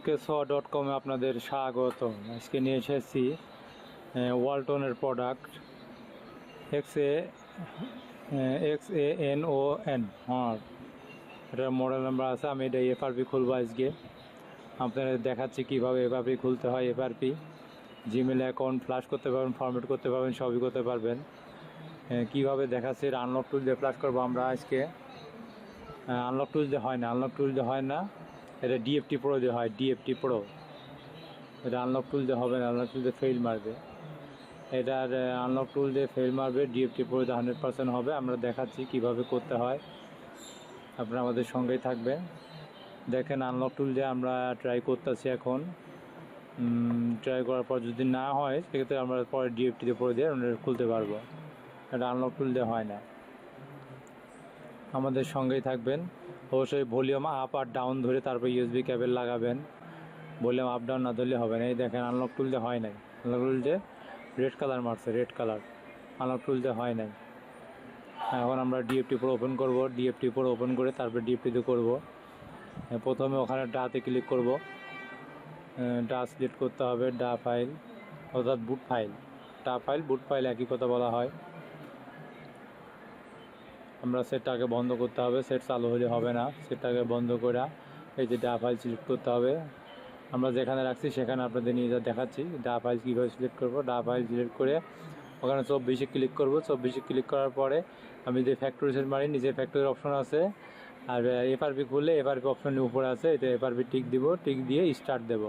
SK স dot কমে আপনাদের স্বাগত আজকে নিয়ে এসেছি ওয়ালটনের product X A X A N O N হ্যাঁ এটার মডেল নাম্বার আছে, আমি এটা এফআরপি খুলবো আজকে। আপনাদের দেখাচ্ছি কীভাবে এফআরপি খুলতে হয় এফআরপি জিমেল অ্যাকাউন্ট ফ্লাশ করতে পারবেন ফরম্যাট করতে পারবেন, সবই করতে পারবেন। কীভাবে দেখাচ্ছি আনলক টুল দিয়ে ফ্লাশ করব আমরা আজকে। আনলক টুল দিয়ে হয় না আনলক টুল দিয়ে হয় না। এটা ডিএফটি প্রো দিয়ে হয় ডিএফটি প্রো এটা আনলক টুল দিয়ে হবে না আনলক টুল দিয়ে ফেল মারবে। এটার আনলক টুল দিয়ে ফেল মারবে ডিএফটি প্রো দিয়ে হান্ড্রেড হবে। আমরা দেখাচ্ছি কীভাবে করতে হয়। আপনারা আমাদের সঙ্গেই থাকবেন। দেখেন আনলক টুল দিয়ে আমরা ট্রাই করতেছি এখন। ট্রাই করার পর যদি না হয়, সেক্ষেত্রে আমরা পরে ডিএফটি দিয়ে পরে দিয়ে খুলতে পারব। এটা আনলক টুল দিয়ে হয় না। আমাদের সঙ্গেই থাকবেন। অবশ্যই ভলিউম আপ আর ডাউন ধরে তারপর ইউএসবি কেবল লাগাবেন। ভলিউম আপ ডাউন না ধরলে হবে না। এই দেখেন আনলক টুল দিয়ে হয় নাই। আনলক টুল দিয়ে রেড কালার মারছে রেড কালার আনলক টুল দিয়ে হয় নাই। এখন আমরা ডিএফটি পুরো ওপেন করব। ডিএফটি পুরো ওপেন করে তারপর ডিএফটিতে করব। প্রথমে ওখানে ডাতে ক্লিক করব। ডা সিলেক্ট করতে হবে, ডা ফাইল অর্থাৎ boot file DA file boot file একই কথা বলা হয়। আমরা সেটটাকে বন্ধ করতে হবে, সেট চালু হলে হবে না। সেটটাকে বন্ধ করে এই যে ডা ফাইল সিলেক্ট করতে হবে। আমরা যেখানে রাখছি সেখানে আপনাদের নিয়ে যা দেখাচ্ছি ডা ফাইল কীভাবে সিলেক্ট করব। ডা ফাইল সিলেক্ট করে ওখানে চব্বিশে ক্লিক করব। চব্বিশে ক্লিক করার পরে আমি যে ফ্যাক্টরি সেট মারি নিজে ফ্যাক্টরির অপশন আছে। আর এফআরপি খুললে এফআরপি অপশনের উপরে আছে এটা এফআরপি টিক দিব। টিক দিয়ে স্টার্ট দেব।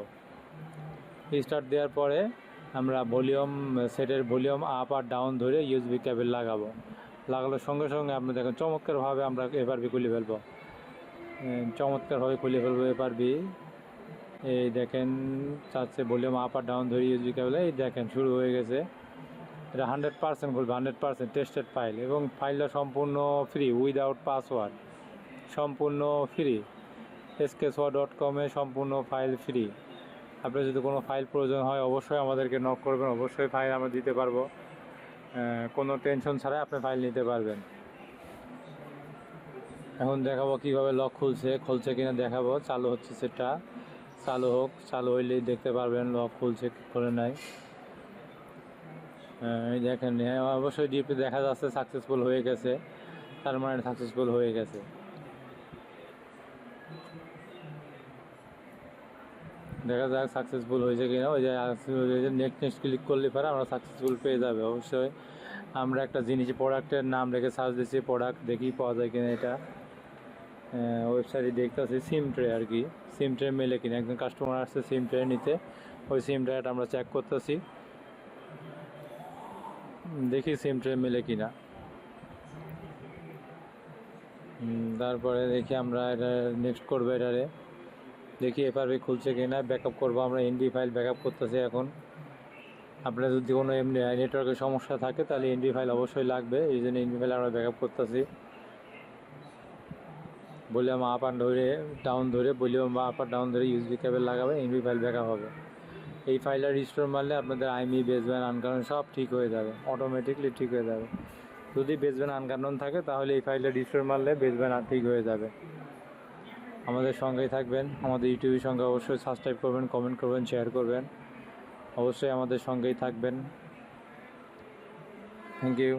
স্টার্ট দেওয়ার পরে আমরা ভলিউম সেটের ভলিউম আপ আর ডাউন ধরে ইউএসবি কেবল লাগাবো। লাগানোর সঙ্গে সঙ্গে আপনি দেখেন চমৎকারভাবে আমরা এফআরপি খুলে ফেলব। চমৎকারভাবে খুলে ফেলব এফআরপি এই দেখেন, চাচ্ছে ভলিউম আপ আর ডাউন ধরে ইউএসবি কেবল এই দেখেন শুরু হয়ে গেছে। এটা হান্ড্রেড পার্সেন্ট খুলবে হান্ড্রেড পার্সেন্ট টেস্টেড ফাইল এবং ফাইলটা সম্পূর্ণ ফ্রি, উইদাউট পাসওয়ার্ড, সম্পূর্ণ ফ্রি। এসকেসওয়া ডট কমে সম্পূর্ণ ফাইল ফ্রি। আপনার যদি কোনো ফাইল প্রয়োজন হয়, অবশ্যই আমাদেরকে নক করবেন, অবশ্যই ফাইল আমরা দিতে পারব। কোনো টেনশন ছাড়াই আপনি ফাইল নিতে পারবেন। এখন দেখাবো কীভাবে লক খুলছে খুলছে কিনা দেখাবো। চালু হচ্ছে সেটা। চালু হোক, চালু হইলেই দেখতে পারবেন লক খুলছে খুলে নাই। দেখেন, অবশ্যই ডিপি দেখা যাচ্ছে সাকসেসফুল হয়ে গেছে। তার মানে সাকসেসফুল হয়ে গেছে। দেখা যাক সাকসেসফুল হয়েছে কিনা। ওই যে নেক্সট নেক্সট ক্লিক করলে পরে আমরা সাকসেসফুল পেয়ে যাবে অবশ্যই। আমরা একটা জিনিস প্রোডাক্টের নাম রেখে সার্চ দিচ্ছি প্রোডাক্ট দেখি পাওয়া যায় কিনা এটা। ওয়েবসাইটে দেখতেছি সিম ট্রে আর কি। সিম ট্রে মেলে কিনা। একজন কাস্টমার আসছে সিম ট্রে নিতে। ওই সিম ট্রেটা আমরা চেক করতেছি। দেখি সিম ট্রে মেলে কিনা। তারপরে দেখি আমরা এটা নেক্সট করব এটারে। দেখি এফআরপি খুলছে কি কিনা ব্যাকআপ করব। আমরা এনডি ফাইল ব্যাকআপ করতেছি এখন। আপনার যদি কোনো এমনি নেটওয়ার্কের সমস্যা থাকে, তাহলে এনডি ফাইল অবশ্যই লাগবে। এই জন্য এনডি ফাইল আমরা ব্যাকআপ করতেছি। ভলিউম আপ আর ধরে ডাউন ধরে ভলিউম আপ আর ডাউন ধরে ইউএসবি কেবল লাগাবে এনডি ফাইল ব্যাকআপ হবে। এই ফাইলটা রিস্টোর মারলে আপনাদের আইমি বেসব্যান্ড আনকারণ সব ঠিক হয়ে যাবে অটোমেটিকলি ঠিক হয়ে যাবে। যদি বেসব্যান্ড আনকারণ থাকে, তাহলে এই ফাইলটা রিস্টোর মারলে বেসব্যান্ড ঠিক হয়ে যাবে। আমাদের সঙ্গেই থাকবেন। আমাদের ইউটিউবের সঙ্গে অবশ্যই সাবস্ক্রাইব করবেন কমেন্ট করবেন শেয়ার করবেন। অবশ্যই আমাদের সঙ্গেই থাকবেন। Thank you